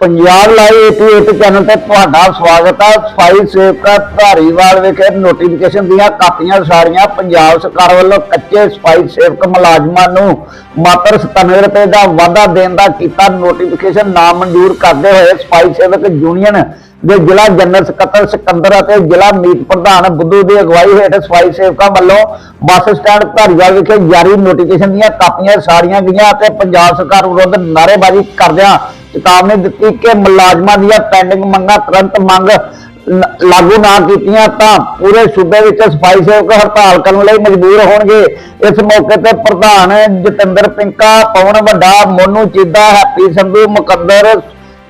Punjab live 88 channel ਤੇ ਤੁਹਾਡਾ ਸਵਾਗਤ ਹੈ ਸਫ਼ਾਈ ਸੇਵਕਾ ਧਾਰੀਵਾਲ ਵਿਖੇ ਨੋਟੀਫਿਕੇਸ਼ਨ ਦੀਆਂ ਕਾਪੀਆਂ ਸਾਰੀਆਂ ਪੰਜਾਬ ਸਰਕਾਰ ਵੱਲੋਂ ਕੱਚੇ ਸਫ਼ਾਈ ਸੇਵਕ ਮੁਲਾਜ਼ਮਾਂ ਨੂੰ ਮਾਤਰ 97 ਰੁਪਏ ਦਾ ਵਾਧਾ ਦੇਣ ਦਾ ਕੀਤਾ ਨੋਟੀਫਿਕੇਸ਼ਨ ਨਾ ਮਨਜ਼ੂਰ ਕਰਦੇ ਹੋਏ ਸਫ਼ਾਈ ਸੇਵਕ ਯੂਨੀਅਨ ਦੇ ਜ਼ਿਲ੍ਹਾ ਜਨਰਲ ਸਕੱਤਰ ਸਿਕੰਦਰ ਅਤੇ ਜ਼ਿਲ੍ਹਾ ਮੀਤ ਪ੍ਰਧਾਨ ਬੁੱਧੂ ਦੀ ਅਗਵਾਈ ਹੇਠ ਸਫ਼ਾਈ ਸੇਵਕਾਂ ਵੱਲੋਂ ਬੱਸ ਸਟੈਂਡ ਧਾਰੀਵਾਲ ਵਿਖੇ ਜਾਰੀ ਨੋਟੀਫਿਕੇਸ਼ਨ ਦੀਆਂ ਕਾਪੀਆਂ ਸਾੜੀਆਂ ਗਈਆਂ ਅਤੇ ਪੰਜਾਬ ਸਰਕਾਰ ਵਿਰੁੱਧ ਨਾਅਰੇਬਾਜ਼ੀ ਕਰਦਿਆਂ ਚੇਤਾਵਨੀ ਦਿੱਤੀ ਕਿ ਮੁਲਾਜ਼ਮਾਂ ਦੀਆਂ ਪੈਂਡਿੰਗ ਮੰਗਾਂ ਤੁਰੰਤ ਮੰਗ ਲਾਗੂ ਨਾ ਕੀਤੀਆਂ ਤਾਂ ਪੂਰੇ ਸੂਬੇ ਵਿੱਚ ਸਫ਼ਾਈ ਸੇਵਕ ਹੜਤਾਲ ਕਰਨ ਲਈ ਮਜਬੂਰ ਹੋਣਗੇ। ਇਸ ਮੌਕੇ ਤੇ ਪ੍ਰਧਾਨ ਜਤਿੰਦਰ ਪਿੰਕਾ, ਪਵਨ ਵੱਡਾ, ਮੋਨੂ ਚੀਦਾ, ਹੈਪੀ ਸੰਧੂ, ਮੁਕੰਦਰ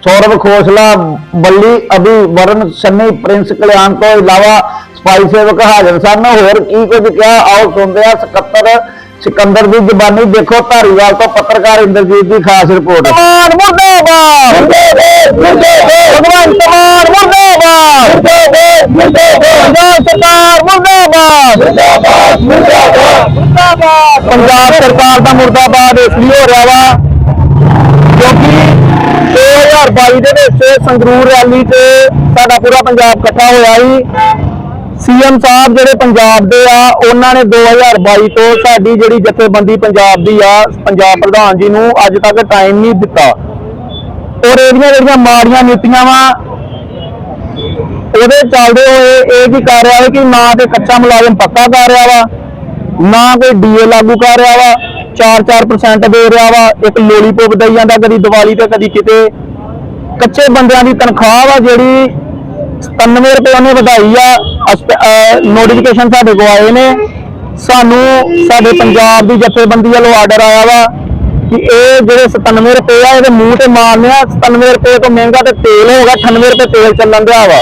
ਸੌਰਵ ਖੋਸਲਾ, ਬੱਲੀ, ਅਭੀ, ਵਰਨ, ਸੰਨੀ, ਪ੍ਰਿੰਸ ਕਲਿਆਣ ਤੋਂ ਇਲਾਵਾ ਸਫ਼ਾਈ ਸੇਵਕ ਹਾਜ਼ਰ ਸਨ। ਹੋਰ ਕੀ ਕੁਝ ਕਿਹਾ? ਆਓ ਸੁਣਦੇ ਹਾਂ ਸਕੱਤਰ ਸਿਕੰਦਰ ਦੀ ਜ਼ਬਾਨੀ ਦੇਖੋ ਧਾਰੀਵਾਲ ਤੋਂ ਪੱਤਰਕਾਰ ਇੰਦਰਜੀਤ ਦੀ ਖਾਸ ਰਿਪੋਰਟ। ਮਾਨ ਮੁਰਦਾਬਾਦ! ਭਗਵੰਤ ਮਾਨ ਮੁਰਦਾਬਾਦ! ਪੰਜਾਬ ਸਰਕਾਰ ਮੁਰਦਾਬਾਦ! ਪੰਜਾਬ ਸਰਕਾਰ ਦਾ ਮੁਰਦਾਬਾਦ ਇਸ ਲਈ ਹੋ ਰਿਹਾ ਵਾ ਕਿਉਂਕਿ 2022 ਦੇ ਵਿੱਚ ਸੰਗਰੂਰ ਰੈਲੀ ਤੇ ਸਾਡਾ ਪੂਰਾ ਪੰਜਾਬ ਇਕੱਠਾ ਹੋਇਆ ਸੀ। ਸੀਐਮ ਸਾਹਿਬ ਜਿਹੜੇ ਪੰਜਾਬ ਦੇ ਆ, ਉਹਨਾਂ ਨੇ 2022 ਤੋਂ ਸਾਡੀ ਜਿਹੜੀ ਜਥੇਬੰਦੀ ਪੰਜਾਬ ਦੀ ਆ, ਪੰਜਾਬ ਪ੍ਰਧਾਨ ਜੀ ਨੂੰ ਅੱਜ ਤੱਕ ਟਾਈਮ ਨਹੀਂ ਦਿੱਤਾ। ਔਰ ਇਹਦੀਆਂ ਜਿਹੜੀਆਂ ਮਾੜੀਆਂ ਨੀਤੀਆਂ ਵਾ, ਉਹਦੇ ਚੱਲਦੇ ਹੋਏ ਇਹ ਵੀ ਕਰ ਰਿਹਾ ਹੈ ਕਿ ਨਾ ਤੇ ਕੱਚਾ ਮੁਲਾਜ਼ਮ ਪੱਕਾ ਕਰ ਰਿਹਾ ਵਾ, ਨਾ ਕੋਈ ਡੀਏ ਲਾਗੂ ਕਰ ਰਿਹਾ ਵਾ 4-4% ਦੇ ਰਿਹਾ ਵਾ, ਇੱਕ ਲੋਲੀਪੌਪ ਦਈ ਜਾਂਦਾ ਕਦੀ ਦੀਵਾਲੀ ਤੇ ਕਦੀ ਕਿਤੇ। ਕੱਚੇ ਬੰਦਿਆਂ ਦੀ ਤਨਖਾਹ ਵਾ ਜਿਹੜੀ 97 ਰੁਪਏ ਉਹਨੇ ਵਧਾਈ ਆ। ਨੋਟੀਫਿਕੇਸ਼ਨ ਸਾਡੇ ਕੋਲ ਆਏ ਨੇ। ਸਾਨੂੰ ਸਾਡੇ ਪੰਜਾਬ ਦੀ ਜਥੇਬੰਦੀ ਵੱਲੋਂ ਆਰਡਰ ਆਇਆ ਵਾ ਕਿ ਇਹ ਜਿਹੜੇ 97 ਰੁਪਏ ਆ, ਇਹਦੇ ਮੂੰਹ ਤੇ ਮਾਰਨੇ ਆ। 97 ਰੁਪਏ ਤੋਂ ਮਹਿੰਗਾ ਤੇ ਤੇਲ ਹੋਗਾ 98 ਰੁਪਏ ਤੇਲ ਚੱਲਣ ਦਿਆ ਵਾ।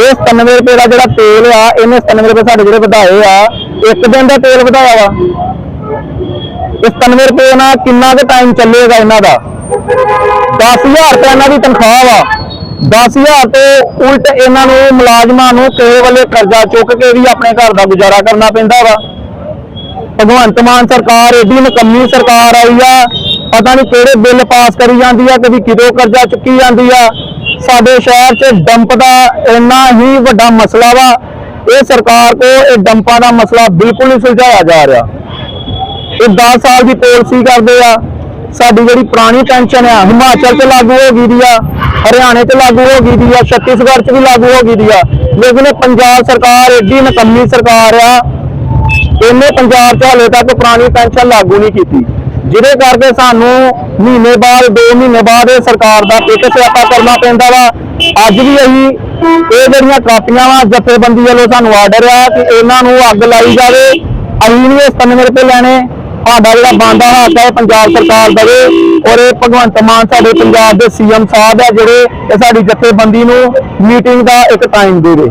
ਇਹ 97 ਰੁਪਏ ਦਾ ਜਿਹੜਾ ਤੇਲ ਆ, ਇਹਨੇ 97 ਰੁਪਏ ਸਾਡੇ ਜਿਹੜੇ ਵਧਾਏ ਆ, ਇੱਕ ਦਿਨ ਦਾ ਤੇਲ ਵਧਾਇਆ ਵਾ। ਇਸ 97 ਰੁਪਏ ਨਾਲ ਕਿੰਨਾ ਕੁ ਟਾਈਮ ਚੱਲੇਗਾ ਇਹਨਾਂ ਦਾ? 10000 ਰੁਪਏ ਇਹਨਾਂ ਦੀ ਤਨਖਾਹ ਵਾ। 10000 ਤੋਂ ਉਲਟ ਇਹਨਾਂ ਨੂੰ ਮੁਲਾਜ਼ਮਾਂ ਨੂੰ ਕਿਸੇ ਵੱਲੇ ਕਰਜ਼ਾ ਚੁੱਕ ਕੇ ਵੀ ਆਪਣੇ ਘਰ ਦਾ ਗੁਜ਼ਾਰਾ ਕਰਨਾ ਪੈਂਦਾ ਵਾ। ਭਗਵੰਤ ਮਾਨ ਸਰਕਾਰ ਏਡੀ ਨਕੰਮੀ ਸਰਕਾਰ ਆਈ ਆ, ਪਤਾ ਨਹੀਂ ਕਿਹੜੇ ਬਿੱਲ ਪਾਸ ਕਰੀ ਜਾਂਦੀ ਆ, ਕਦੀ ਕਿਦੋਂ ਕਰਜ਼ਾ ਚੁੱਕੀ ਜਾਂਦੀ ਆ। ਸਾਡੇ ਸ਼ਹਿਰ 'ਚ ਡੰਪ ਦਾ ਇੰਨਾ ਹੀ ਵੱਡਾ ਮਸਲਾ ਵਾ, ਇਹ ਸਰਕਾਰ ਕੋ ਇਹ ਡੰਪਾਂ ਦਾ ਮਸਲਾ ਬਿਲਕੁਲ ਨਹੀਂ ਸੁਲਝਾਇਆ ਜਾ ਰਿਹਾ। ਇਹ 10 ਸਾਲ ਦੀ ਪਾਲਿਸੀ ਕਰਦੇ ਆ ਸਾਡੀ ਜਿਹੜੀ ਪੁਰਾਣੀ ਪੈਨਸ਼ਨ ਆ, ਹਿਮਾਚਲ 'ਚ ਲਾਗੂ ਹੋ ਗਈ ਦੀ ਆ, ਹਰਿਆਣੇ 'ਚ ਲਾਗੂ ਹੋ ਗਈ ਦੀ ਆ, ਛੱਤੀਸਗੜ੍ਹ 'ਚ ਵੀ ਲਾਗੂ ਹੋ ਗਈ ਦੀ ਆ। ਲੇਕਿਨ ਇਹ ਪੰਜਾਬ ਸਰਕਾਰ ਏਡੀ ਨਕੰਮੀ ਸਰਕਾਰ ਆ, ਇਹਨੇ ਪੰਜਾਬ 'ਚ ਹਲੇ ਤੱਕ ਪੁਰਾਣੀ ਪੈਨਸ਼ਨ ਲਾਗੂ ਨਹੀਂ ਕੀਤੀ। ਜਿਹਦੇ ਕਰਕੇ ਸਾਨੂੰ ਮਹੀਨੇ ਬਾਅਦ 2 ਮਹੀਨੇ ਬਾਅਦ ਇਹ ਸਰਕਾਰ ਦਾ ਇੱਕ ਸਿਆਪਾ ਕਰਨਾ ਪੈਂਦਾ ਵਾ। ਅੱਜ ਵੀ ਅਸੀਂ ਇਹ ਜਿਹੜੀਆਂ ਕਾਪੀਆਂ ਵਾ, ਜਥੇਬੰਦੀ ਵੱਲੋਂ ਸਾਨੂੰ ਆਰਡਰ ਆ ਕਿ ਇਹਨਾਂ ਨੂੰ ਅੱਗ ਲਾਈ ਜਾਵੇ। ਅਸੀਂ ਨਹੀਂ ਇਹ 97 ਰੁਪਏ ਲੈਣੇ। ਸਾਡਾ ਜਿਹੜਾ ਬੰਦਾ ਹੱਕ ਹੈ ਇਹ ਪੰਜਾਬ ਸਰਕਾਰ ਦੇਵੇ ਔਰ ਇਹ ਭਗਵੰਤ ਮਾਨ ਸਾਡੇ ਪੰਜਾਬ ਦੇ ਸੀਐਮ ਸਾਹਿਬ ਆ ਜਿਹੜੇ ਇਹ ਸਾਡੀ ਜਥੇਬੰਦੀ ਨੂੰ ਮੀਟਿੰਗ ਦਾ ਇੱਕ ਟਾਈਮ ਦੇਵੇ।